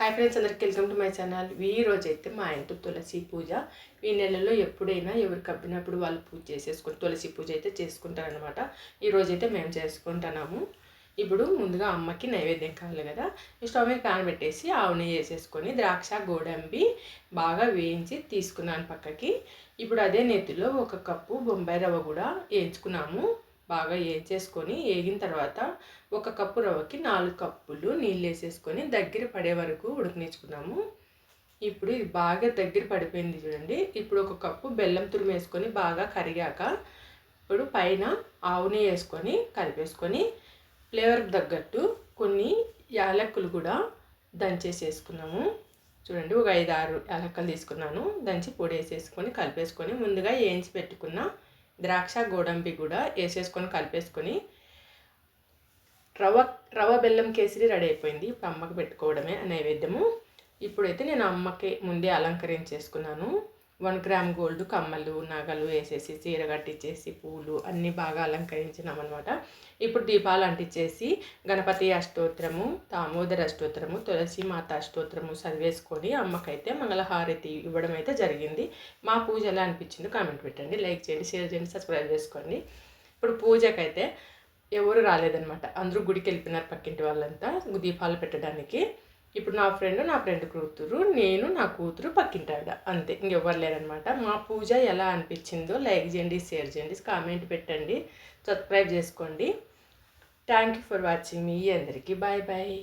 Hi friends అందరికి welcome to my channel ఈ రోజు అయితే మా ఇంట్లో తులసి పూజ. ఈ నెలలో ఎప్పుడైనా ఎవరు కప్పినప్పుడు వాళ్ళు పూజ చేసేసుకుని తులసి పూజ అయితే చేసుకుంటారనమాట ఈ మేము చేసుకుంటున్నాము. ఇప్పుడు ముందుగా అమ్మకి నైవేద్యం కావాలి కదా. స్టవ్ మీద ప్యాన్ పెట్టేసి ఆవు నెయ్యి వేసేసుకొని ద్రాక్ష గోడంబి బాగా వేయించి తీసుకున్నాను పక్కకి. ఇప్పుడు అదే నెత్తిలో ఒక కప్పు బొంబాయి రవ్వ కూడా వేయించుకున్నాము. బాగా వేయించేసుకొని వేగిన తర్వాత ఒక కప్పు రవ్వకి నాలుగు కప్పులు నీళ్ళు వేసేసుకొని దగ్గర పడే వరకు ఉడకనిచ్చుకున్నాము. ఇప్పుడు ఇది బాగా దగ్గర పడిపోయింది చూడండి. ఇప్పుడు ఒక కప్పు బెల్లం తురుము వేసుకొని బాగా కరిగాక ఇప్పుడు పైన ఆవుని వేసుకొని కలిపేసుకొని ఫ్లేవర్ తగ్గట్టు కొన్ని యాలక్కులు కూడా దంచేసి వేసుకున్నాము. చూడండి ఒక ఐదు ఆరు యాలక్కలు తీసుకున్నాను. దంచి పొడి వేసేసుకొని కలిపేసుకొని ముందుగా వేయించి పెట్టుకున్న ద్రాక్ష గోడంబి కూడా వేసేసుకొని కలిపేసుకొని రవ్వ రవ్వ బెల్లం కేసరి రెడీ అయిపోయింది. ఇప్పుడు అమ్మకి పెట్టుకోవడమే నైవేద్యము. ఇప్పుడైతే నేను అమ్మకి ముందే అలంకరించేసుకున్నాను. వన్ గ్రామ్ గోల్డ్ కమ్మలు నగలు వేసేసి చీర కట్టించేసి పూలు అన్నీ బాగా అలంకరించినాం అనమాట ఇప్పుడు దీపాలు అంటించేసి గణపతి అష్టోత్తరము దామోదర అష్టోత్తరము తులసి మాత అష్టోత్తరము చదివేసుకొని అమ్మకైతే మంగళహారతి ఇవ్వడం అయితే జరిగింది. మా పూజ ఎలా అనిపించిందో కామెంట్ పెట్టండి. లైక్ చేయండి షేర్ చేయండి సబ్స్క్రైబ్ చేసుకోండి. ఇప్పుడు పూజకైతే ఎవరు రాలేదనమాట అందరూ గుడికి వెళ్ళిపోయినారు పక్కింటి వాళ్ళంతా. దీపాలు పెట్టడానికి ఇప్పుడు నా ఫ్రెండ్ నా ఫ్రెండ్ కూతురు నేను నా కూతురు పక్కింటాడ అంతే. ఇంకెవ్వరు లేరనమాట. మా పూజ ఎలా అనిపించిందో లైక్ చేయండి షేర్ చేయండి కామెంట్ పెట్టండి సబ్స్క్రైబ్ చేసుకోండి. థ్యాంక్ యూ ఫర్ వాచింగ్ మీ అందరికీ. Bye bye